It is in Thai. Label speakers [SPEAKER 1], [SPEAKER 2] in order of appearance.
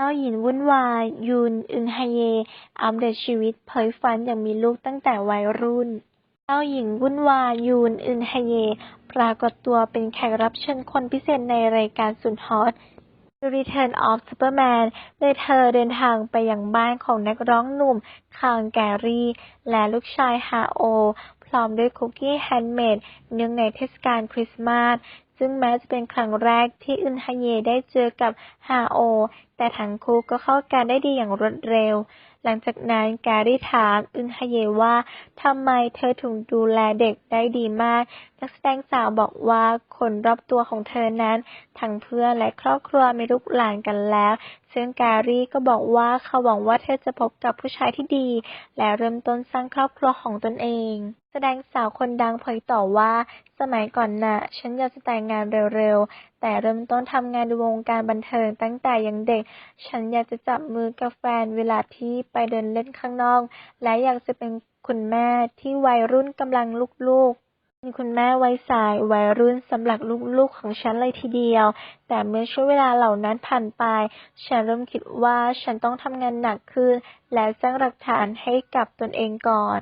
[SPEAKER 1] เจ้าหญิงวุ่นวาย ยูน อึนฮเย อัปเดตชีวิตเผยฝันอยากมีลูกตั้งแต่วัยรุ่น เจ้าหญิงวุ่นวาย ยูน อึนฮเย ปรากฏตัวเป็นแขกรับเชิญคนพิเศษในรายการสุดฮอต The Return of Superman โดยเธอเดินทางไปยังบ้านของนักร้องหนุ่ม คางแกรี่ และลูกชายฮาโอ พร้อมด้วยคุกกี้แฮนด์เมดเนื่องในเทศกาลคริสต์มาส ซึ่งแม้จะเป็นครั้งแรกที่อึนฮเยได้เจอกับฮาโอ แต่ทั้งคู่ก็เข้ากันได้ดีอย่างรวดเร็ว หลังจากนั้นการีถามอึนฮเยว่าทำไมเธอถึงดูแลเด็กได้ดีมากนักแสดงสาวบอกว่าคนรอบตัวของเธอนั้น ทั้งเพื่อนและครอบครัวมีลูกหลานกันแล้ว ซึ่งแกรี่ก็บอกว่าเขาหวังว่าเธอจะพบกับผู้ชายที่ดี และเริ่มต้นสร้างครอบครัวของตนเอง แสดงสาวคนดังเผยต่อว่า สมัยก่อนน่ะ ฉันอยากจะแต่งงานเร็วๆ แต่เริ่มต้นทำงานในวงการบันเทิงตั้งแต่ยังเด็ก ฉันอยากจะจับมือกับแฟนเวลาที่ไปเดินเล่นข้างนอก และอยากจะเป็นคุณแม่ที่วัยรุ่นกำลังลูกๆ เป็นคุณแม่วัยสายวัยรุ่นสำหรับลูกๆของฉันเลยทีเดียว แต่เมื่อช่วงเวลาเหล่านั้นผ่านไป ฉันเริ่มคิดว่าฉันต้องทำงานหนักขึ้น และสร้างหลักฐานให้กับตนเองก่อน